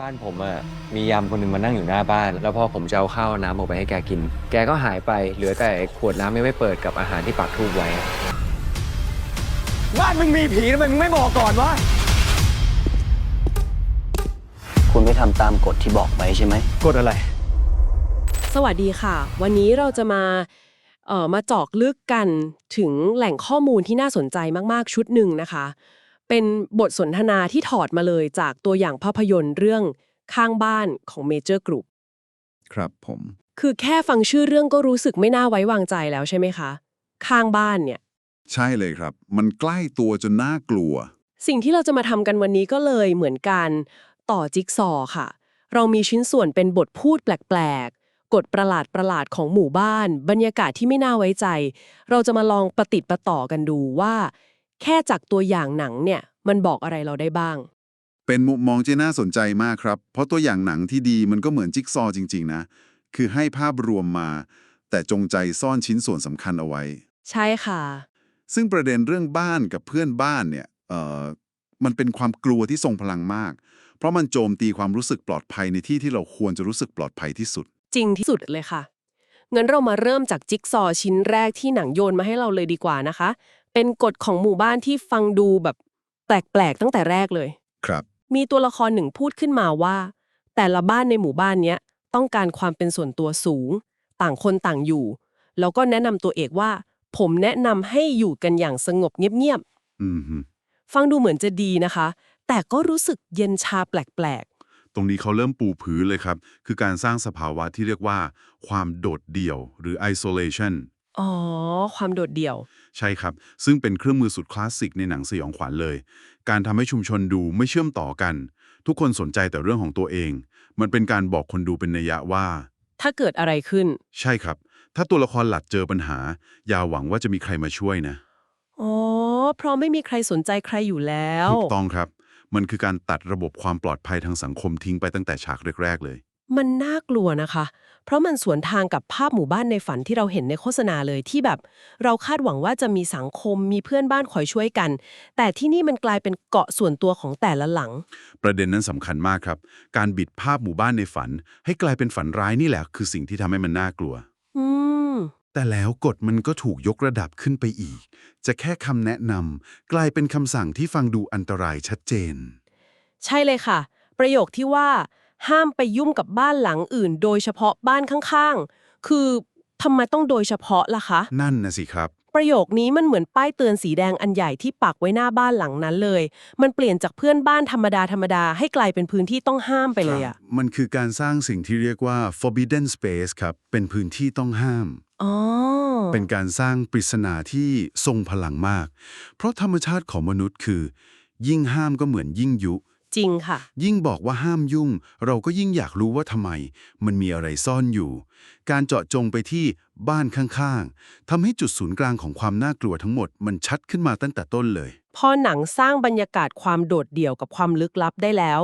บ้านผมอะมียามคนหนึ่งมานั่งอยู่หน้าบ้าน แล้วพอผมจะเอาข้าวน้ำออกไปให้แกกิน แกก็หายไปเหลือแต่ไอ้ขวดน้ำไม่ไม่เปิดกับอาหารที่ปักทูบไว้อะบ้านมึงมีผีทำไมมึงไม่บอกก่อนวะคุณไม่ทำตามกฎที่บอกไว้ใช่ไหม กดอะไร สวัสดีค่ะ วันนี้เราจะมาเอ่อมาเจอกลึกกันถึงแหล่งข้อมูลที่น่าสนใจมากๆชุดหนึ่งนะคะ เป็นบทสนทนาที่ถอดมาเลยจากตัวอย่างภาพยนตร์เรื่องข้างบ้านของเมเจอร์กรุ๊ปครับผม คือแค่ฟังชื่อเรื่องก็รู้สึกไม่น่าไว้วางใจแล้วใช่ไหมคะ ข้างบ้านเนี่ย ใช่เลยครับ มันใกล้ตัวจนน่ากลัว สิ่งที่เราจะมาทำกันวันนี้ก็เลยเหมือนการต่อจิ๊กซอว์ค่ะ เรามีชิ้นส่วนเป็นบทพูดแปลกๆกฎประหลาดประหลาดๆของหมู่บ้าน บรรยากาศที่ไม่น่าไว้ใจ เราจะมาลองประติดประต่อกันดูว่า แค่จากตัวอย่างหนังเนี่ยมันบอกอะไรเราได้บ้าง เป็นมุมมองที่น่าสนใจมากครับ เพราะตัวอย่างหนังที่ดีมันก็เหมือนจิ๊กซอว์จริง ๆ นะ คือให้ภาพรวมมา แต่จงใจซ่อนชิ้นส่วนสำคัญเอาไว้ ใช่ค่ะ ซึ่งประเด็นเรื่องบ้านกับเพื่อนบ้านเนี่ยเอ่อมันเป็นความกลัวที่ทรงพลังมาก เพราะมันโจมตีความรู้สึกปลอดภัยในที่ที่เราควรจะรู้สึกปลอดภัยที่สุด จริงที่สุดเลยค่ะงั้นเรามาเริ่มจากจิ๊กซอว์ชิ้นแรกที่หนังโยนมาให้เราเลยดีกว่านะคะ เป็นกฎของหมู่บ้านที่ฟังดูแบบแปลกๆตั้งแต่แรกเลย ครับ มีตัวละครหนึ่งพูดขึ้นมาว่า แต่ละบ้านในหมู่บ้านเนี้ยต้องการความเป็นส่วนตัวสูง ต่างคนต่างอยู่ แล้วก็แนะนำตัวเอกว่า ผมแนะนำให้อยู่กันอย่างสงบเงียบอืมฮึๆ ฟังดูเหมือนจะดีนะคะ แต่ก็รู้สึกเย็นชาแปลกตรงนี้เขาเริ่มปูพื้นเลยครับ คือการสร้างสภาวะที่เรียกว่า ความโดดเดี่ยวหรือ isolation ๆ อ๋อ ความโดดเดี่ยว ใช่ครับ ซึ่งเป็นเครื่องมือสุดคลาสสิกในหนังสยองขวัญเลย การทำให้ชุมชนดูไม่เชื่อมต่อกัน ทุกคนสนใจแต่เรื่องของตัวเอง มันเป็นการบอกคนดูเป็นนัยยะว่า ถ้าเกิดอะไรขึ้น ใช่ครับ ถ้าตัวละครหลัดเจอปัญหา อย่าหวังว่าจะมีใครมาช่วยนะ อ๋อ เพราะไม่มีใครสนใจใครอยู่แล้ว ถูกต้องครับ มันคือการตัดระบบความปลอดภัยทางสังคมทิ้งไปตั้งแต่ฉากแรกๆเลย มันน่ากลัวนะคะ เพราะมันสวนทางกับภาพหมู่บ้านในฝันที่เราเห็นในโฆษณาเลยที่แบบ เราคาดหวังว่าจะมีสังคมมีเพื่อนบ้านคอยช่วยกัน แต่ที่นี่มันกลายเป็นเกาะส่วนตัวของแต่ละหลัง ประเด็นนั้นสำคัญมากครับ การบิดภาพหมู่บ้านในฝัน ให้กลายเป็นฝันร้ายนี่แหละ คือสิ่งที่ทำให้มันน่ากลัว อืม แต่แล้วกฎมันก็ถูกยกระดับขึ้นไปอีก จะแค่คำแนะนำกลายเป็นคำสั่งที่ฟังดูอันตรายชัดเจน ใช่เลยค่ะ ประโยคที่ว่า ห้ามไปยุ่งกับบ้านหลังอื่น โดยเฉพาะบ้านข้างๆ คือทำไมต้องโดยเฉพาะล่ะคะ นั่นนะสิครับ ประโยคนี้มันเหมือนป้ายเตือนสีแดงอันใหญ่ที่ปักไว้หน้าบ้านหลังนั้นเลย มันเปลี่ยนจากเพื่อนบ้านธรรมดาธรรมดาให้กลายเป็นพื้นที่ต้องห้ามไปเลยอะมันคือการสร้างสิ่งที่เรียกว่า forbidden space ครับ เป็นพื้นที่ต้องห้าม อ๋อ เป็นการสร้างปริศนาที่ทรงพลังมาก เพราะธรรมชาติของมนุษย์คือ ยิ่งห้ามก็เหมือนยิ่งยุ จริงค่ะ ยิ่งบอกว่าห้ามยุ่ง เราก็ยิ่งอยากรู้ว่าทำไม มันมีอะไรซ่อนอยู่ การเจาะจงไปที่บ้านข้างๆทำให้จุดศูนย์กลางของความน่ากลัวทั้งหมด มันชัดขึ้นมาตั้งแต่ต้นเลย พอหนังสร้างบรรยากาศความโดดเดี่ยวกับความลึกลับได้แล้ว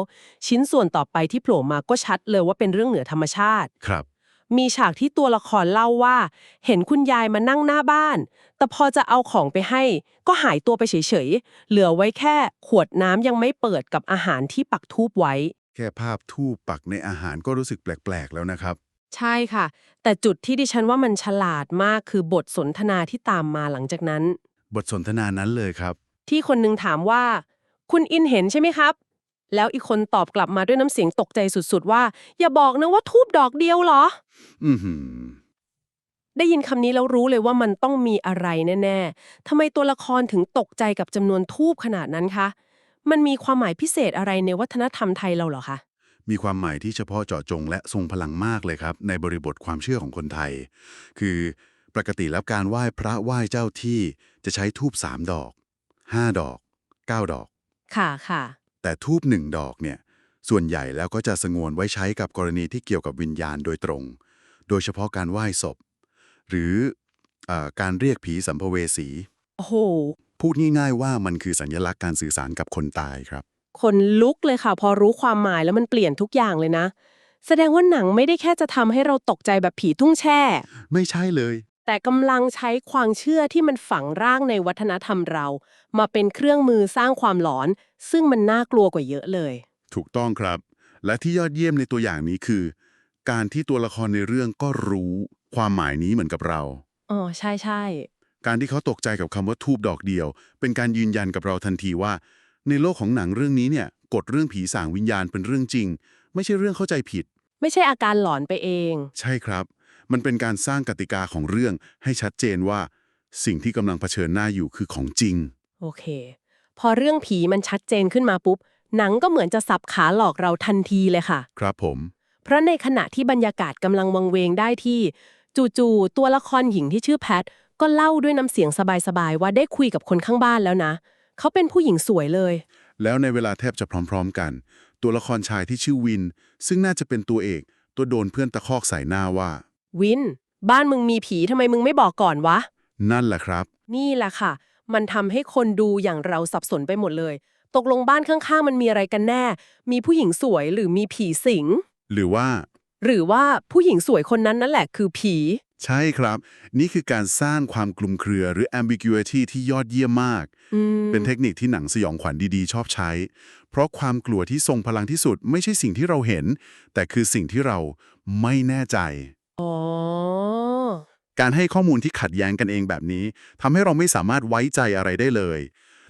ชิ้นส่วนต่อไปที่โผล่มาก็ชัดเลยว่าเป็นเรื่องเหนือธรรมชาติ ครับ มีฉากที่ตัวละครเล่าว่า เห็นคุณยายมานั่งหน้าบ้าน แต่พอจะเอาของไปให้ ก็หายตัวไปเฉยๆ เหลือไว้แค่ขวดน้ำยังไม่เปิดกับอาหารที่ปักทูบไว้ แค่ภาพทูปปักในอาหารก็รู้สึกแปลกๆ แล้วนะครับ ใช่ค่ะ แต่จุดที่ดิฉันว่ามันฉลาดมากคือบทสนทนาที่ตามมาหลังจากนั้น บทสนทนานั้นเลยครับ ที่คนหนึงถามว่า คุณอินเห็นใช่ไหมครับ แล้วอีกคนตอบกลับมาด้วยน้ำเสียงตกใจสุดๆว่า อย่าบอกนะว่าทูบดอกเดียวเหรอ อือหือ ได้ยินคำนี้แล้วรู้เลยว่ามันต้องมีอะไรแน่ๆทำไมตัวละครถึงตกใจกับจำนวนทูบขนาดนั้นคะ มันมีความหมายพิเศษอะไรในวัฒนธรรมไทยเราเหรอคะ มีความหมายที่เฉพาะเจาะจงและทรงพลังมากเลยครับ ในบริบทความเชื่อของคนไทย คือปกติแล้วการไหว้พระไหว้เจ้าที่จะใช้ทูบสามดอกห้าดอกเก้าดอก ค่ะค่ะ แต่ทูบหนึ่งดอกเนี่ยส่วนใหญ่แล้วก็จะสงวนไว้ใช้กับกรณีที่เกี่ยวกับวิญญาณโดยตรง โดยเฉพาะการไหว้ศพ หรือเออการเรียกผีสัมภเวสีโอ้โหพูดง่ายๆว่ามันคือสัญลักษณ์การสื่อสารกับคนตายครับ คนลุกเลยค่ะ พอรู้ความหมายแล้วมันเปลี่ยนทุกอย่างเลยนะ แสดงว่าหนังไม่ได้แค่จะทำให้เราตกใจแบบผีทุ่งแช่ ไม่ใช่เลย แต่กำลังใช้ความเชื่อที่มันฝังร่างในวัฒนธรรมเรา มาเป็นเครื่องมือสร้างความหลอน ซึ่งมันน่ากลัวกว่าเยอะเลย ถูกต้องครับ และที่ยอดเยี่ยมในตัวอย่างนี้คือ การที่ตัวละครในเรื่องก็รู้ความหมายนี้เหมือนกับเราอ๋อใช่ใช่การที่เขาตกใจกับคำว่าทูบดอกเดียว เป็นการยืนยันกับเราทันทีว่า ในโลกของหนังเรื่องนี้เนี่ยกฎเรื่องผีสางวิญญาณเป็นเรื่องจริง ไม่ใช่เรื่องเข้าใจผิด ไม่ใช่อาการหลอนไปเอง ใช่ครับ มันเป็นการสร้างกติกาของเรื่องให้ชัดเจนว่า สิ่งที่กำลังเผชิญหน้าอยู่คือของจริง โอเค พอเรื่องผีมันชัดเจนขึ้นมาปุ๊บ หนังก็เหมือนจะสับขาหลอกเราทันทีเลยค่ะ ครับผม เพราะในขณะที่บรรยากาศกำลังวังเวงได้ที่ จู่ๆตัวละครหญิงที่ชื่อแพทก็เล่าด้วยน้ำเสียงสบายๆว่าได้คุยกับคนข้างบ้านแล้วนะ เขาเป็นผู้หญิงสวยเลย แล้วในเวลาแทบจะพร้อม ๆ กัน ตัวละครชายที่ชื่อวิน ซึ่งน่าจะเป็นตัวเอก ตัวโดนเพื่อนตะคอกใส่หน้าว่า วิน บ้านมึงมีผีทำไมมึงไม่บอกก่อนวะ นั่นแหละครับ นี่แหละค่ะ มันทำให้คนดูอย่างเราสับสนไปหมดเลย ตกลงบ้านข้างๆ มันมีอะไรกันแน่ มีผู้หญิงสวยหรือมีผีสิง หรือว่า หรือว่าผู้หญิงสวยคนนั้นนั่นแหละคือผี ใช่ครับ นี่คือการสร้างความคลุมเครือหรือ ambiguity ที่ยอดเยี่ยมมาก อืม เป็นเทคนิคที่หนังสยองขวัญดีๆ ชอบใช้ เพราะความกลัวที่ทรงพลังที่สุดไม่ใช่สิ่งที่เราเห็น แต่คือสิ่งที่เราไม่แน่ใจ อ๋อ การให้ข้อมูลที่ขัดแย้งกันเองแบบนี้ทำให้เราไม่สามารถไว้ใจอะไรได้เลย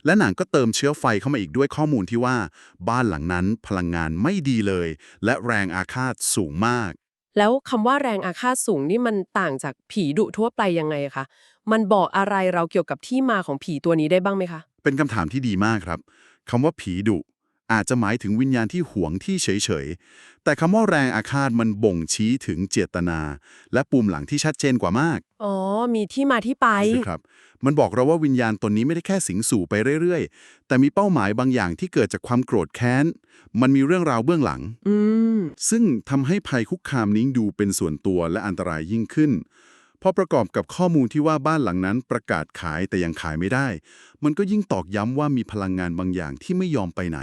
และหนังก็เติมเชื้อไฟเข้ามาอีกด้วยข้อมูลที่ว่า บ้านหลังนั้นพลังงานไม่ดีเลย และแรงอาฆาตสูงมาก แล้วคำว่าแรงอาฆาตสูงนี่มันต่างจากผีดุทั่วไปยังไงคะ มันบอกอะไรเราเกี่ยวกับที่มาของผีตัวนี้ได้บ้างไหมคะ เป็นคำถามที่ดีมากครับคำว่าผีดุ อาจจะหมายถึงวิญญาณที่หวงที่เฉยๆ แต่คำว่าแรงอาฆาตมันบ่งชี้ถึงเจตนา และปุ่มหลังที่ชัดเจนกว่ามาก อ๋อ มีที่มาที่ไปนะครับ มันบอกเราว่าวิญญาณตนนี้ไม่ได้แค่สิงสู่ไปเรื่อยๆ แต่มีเป้าหมายบางอย่างที่เกิดจากความโกรธแค้น มันมีเรื่องราวเบื้องหลัง อืม ซึ่งทำให้ภัยคุกคามนี้ดูเป็นส่วนตัวและอันตรายยิ่งขึ้น พอประกอบกับข้อมูลที่ว่าบ้านหลังนั้นประกาศขายแต่ยังขายไม่ได้ มันก็ยิ่งตอกย้ำว่ามีพลังงานบางอย่างที่ไม่ยอมไปไหน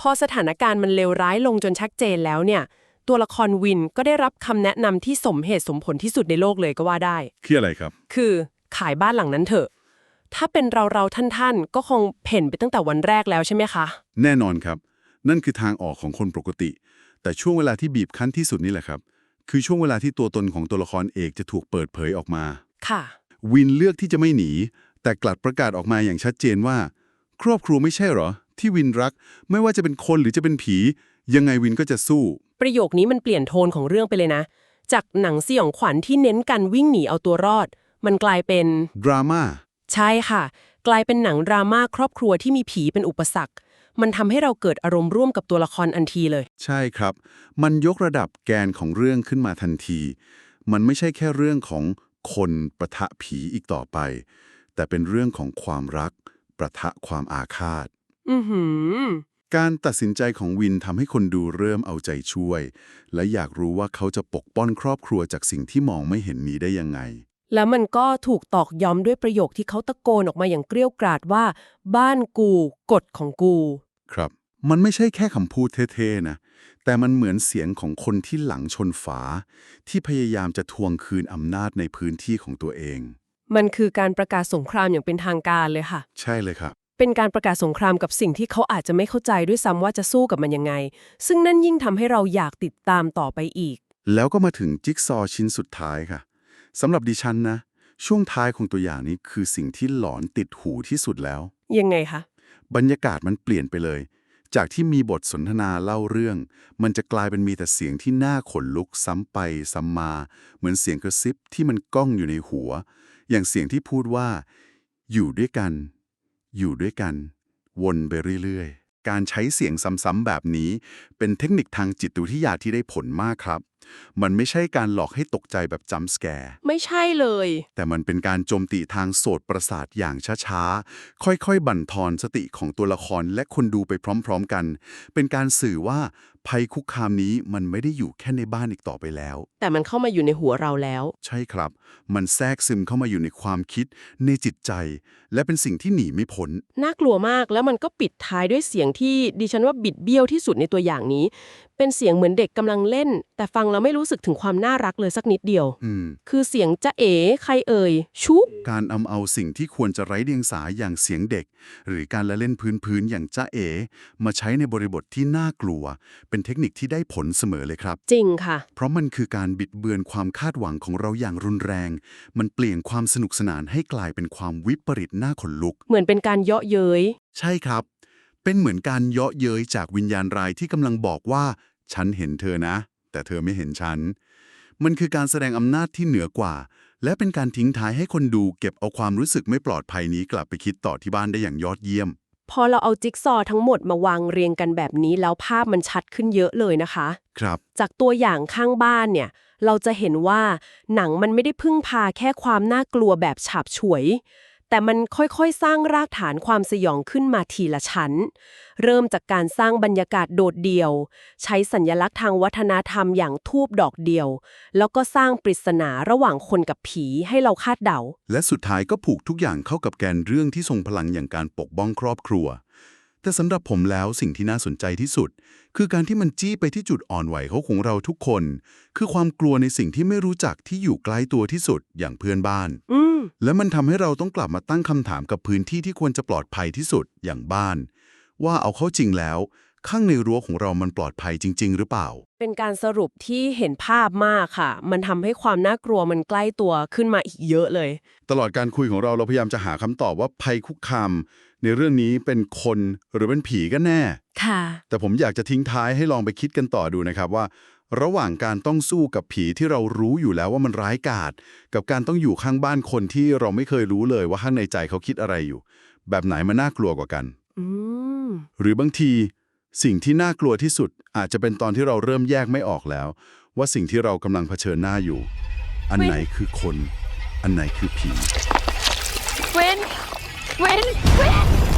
พอสถานการณ์มันเลวร้ายลงจนชัดเจนแล้วเนี่ย ตัวละครวินก็ได้รับคำแนะนำที่สมเหตุสมผลที่สุดในโลกเลยก็ว่าได้ คืออะไรครับ คือขายบ้านหลังนั้นเถอะ ถ้าเป็นเราเราๆท่านๆ ก็คงเพ่นไปตั้งแต่วันแรกแล้วใช่ไหมคะ แน่นอนครับ นั่นคือทางออกของคนปกติ แต่ช่วงเวลาที่บีบคั้นที่สุดนี่แหละครับ คือช่วงเวลาที่ตัวตนของตัวละครเอกจะถูกเปิดเผยออกมา ค่ะ วินเลือกที่จะไม่หนี แต่กลัดประกาศออกมาอย่างชัดเจนว่า ครอบครัวไม่ใช่เหรอ ที่วินรัก ไม่ว่าจะเป็นคนหรือจะเป็นผี ยังไงวินก็จะสู้ ประโยคนี้มันเปลี่ยนโทนของเรื่องไปเลยนะ จากหนังสยองขวัญที่เน้นการวิ่งหนีเอาตัวรอด มันกลายเป็นดราม่าใช่ค่ะ กลายเป็นหนังดราม่าครอบครัวที่มีผีเป็นอุปสรรค มันทำให้เราเกิดอารมณ์ร่วมกับตัวละครอันทีเลย ใช่ครับ มันยกระดับแกนของเรื่องขึ้นมาทันที มันไม่ใช่แค่เรื่องของคนประทะผีอีกต่อไป แต่เป็นเรื่องของความรัก ประทะความอาฆาต อือหือ การตัดสินใจของวินทำให้คนดูเริ่มเอาใจช่วย และอยากรู้ว่าเขาจะปกป้องครอบครัวจากสิ่งที่มองไม่เห็นนี้ได้ยังไง แล้วมันก็ถูกตอกย้ำด้วยประโยคที่เขาตะโกนออกมาอย่างเกรี้ยวกราดว่า บ้านกูกฎของกู ครับ มันไม่ใช่แค่คำพูดเท่ๆนะ แต่มันเหมือนเสียงของคนที่หลังชนฝา ที่พยายามจะทวงคืนอำนาจในพื้นที่ของตัวเอง มันคือการประกาศสงครามอย่างเป็นทางการเลยค่ะ ใช่เลยครับ เป็นการประกาศสงครามกับสิ่งที่เขาอาจจะไม่เข้าใจด้วยซ้ำว่าจะสู้กับมันยังไง ซึ่งนั่นยิ่งทำให้เราอยากติดตามต่อไปอีก แล้วก็มาถึงจิ๊กซอว์ชิ้นสุดท้ายค่ะสำหรับดิฉันนะ ช่วงท้ายของตัวอย่างนี้คือสิ่งที่หลอนติดหูที่สุดแล้ว ยังไงคะ บรรยากาศมันเปลี่ยนไปเลย จากที่มีบทสนทนาเล่าเรื่อง มันจะกลายเป็นมีแต่เสียงที่น่าขนลุกซ้ำไปซ้ำมา เหมือนเสียงกระซิบที่มันก้องอยู่ในหัว อย่างเสียงที่พูดว่า อยู่ด้วยกัน อยู่ด้วยกัน วนไปเรื่อยๆ การใช้เสียงซ้ำๆแบบนี้ เป็นเทคนิคทางจิตวิทยาที่ได้ผลมากครับ มันไม่ใช่การหลอกให้ตกใจแบบจัมป์สแกร์ไม่ใช่เลย แต่มันเป็นการโจมตีทางโสตประสาทอย่างช้าๆ ค่อยๆ บั่นทอนสติของตัวละครและคนดูไปพร้อมๆกัน เป็นการสื่อว่า ภัยคุกคามนี้มันไม่ได้อยู่แค่ในบ้านอีกต่อไปแล้ว แต่มันเข้ามาอยู่ในหัวเราแล้ว ใช่ครับ มันแทรกซึมเข้ามาอยู่ในความคิด ในจิตใจ และเป็นสิ่งที่หนีไม่พ้น น่ากลัวมากแล้วมันก็ปิดท้ายด้วยเสียงที่ดิฉันว่าบิดเบี้ยวที่สุดในตัวอย่างนี้ เป็นเสียงเหมือนเด็กกำลังเล่น แต่ฟังแล้วไม่รู้สึกถึงความน่ารักเลยสักนิดเดียว อืม คือเสียงจะเอ๋ใครเอ่ยชุบการอำเอาสิ่งที่ควรจะไร้เดียงสาอย่างเสียงเด็ก หรือการละเล่นพื้นๆอย่างจ้าเอ๋มาใช้ในบริบทที่น่ากลัว เป็นเป็นเทคนิคที่ได้ผลเสมอเลยครับ จริงค่ะ เพราะมันคือการบิดเบือนความคาดหวังของเราอย่างรุนแรง มันเปลี่ยนความสนุกสนานให้กลายเป็นความวิปริตน่าขนลุก เหมือนเป็นการเยาะเย้ย ใช่ครับ เป็นเหมือนการเยาะเย้ยจากวิญญาณร้ายที่กำลังบอกว่า ฉันเห็นเธอนะ แต่เธอไม่เห็นฉัน มันคือการแสดงอำนาจที่เหนือกว่า และเป็นการทิ้งท้ายให้คนดูเก็บเอาความรู้สึกไม่ปลอดภัยนี้กลับไปคิดต่อที่บ้านได้อย่างยอดเยี่ยม พอเราเอาจิ๊กซอว์ทั้งหมดมาวางเรียงกันแบบนี้แล้วภาพมันชัดขึ้นเยอะเลยนะคะ ครับ จากตัวอย่างข้างบ้านเนี่ย เราจะเห็นว่าหนังมันไม่ได้พึ่งพาแค่ความน่ากลัวแบบฉาบฉวย แต่มันค่อยๆ สร้างรากฐานความสยองขึ้นมาทีละชั้น เริ่มจากการสร้างบรรยากาศโดดเดี่ยว ใช้สัญญลักษณ์ทางวัฒนธรรมอย่างทูบดอกเดียว แล้วก็สร้างปริศนาระหว่างคนกับผีให้เราคาดเดา และสุดท้ายก็ผูกทุกอย่างเข้ากับแกนเรื่องที่ทรงพลังอย่างการปกป้องครอบครัว แต่สำหรับผมแล้วสิ่งที่น่าสนใจที่สุด คือการที่มันจี้ไปที่จุดอ่อนไหวของเราทุกคน คือความกลัวในสิ่งที่ไม่รู้จักที่อยู่ใกล้ตัวที่สุดอย่างเพื่อนบ้านอืมและมันทำให้เราต้องกลับมาตั้งคำถามกับพื้นที่ที่ควรจะปลอดภัยที่สุดอย่างบ้าน ว่าเอาเข้าจริงแล้ว ข้างในรั้วของเรามันปลอดภัยจริง ๆ หรือเปล่า เป็นการสรุปที่เห็นภาพมากค่ะ มันทำให้ความน่ากลัวมันใกล้ตัวขึ้นมาอีกเยอะเลย ตลอดการคุยของเราเราพยายามจะหาคำตอบว่าภัยคุกคาม ในเรื่องนี้เป็นคนหรือเป็นผีกันแน่ ค่ะ แต่ผมอยากจะทิ้งท้ายให้ลองไปคิดกันต่อดูนะครับว่า ระหว่างการต้องสู้กับผีที่เรารู้อยู่แล้วว่ามันร้ายกาจกับการต้องอยู่ข้างบ้านคนที่เราไม่เคยรู้เลยว่าข้างในใจเขาคิดอะไรอยู่ แบบไหนมันน่ากลัวกว่ากัน อืม หรือบางที สิ่งที่น่ากลัวที่สุดอาจจะเป็นตอนที่เราเริ่มแยกไม่ออกแล้ว ว่าสิ่งที่เรากำลังเผชิญหน้าอยู่ อันไหนคือคน อันไหนคือผี When? When? When?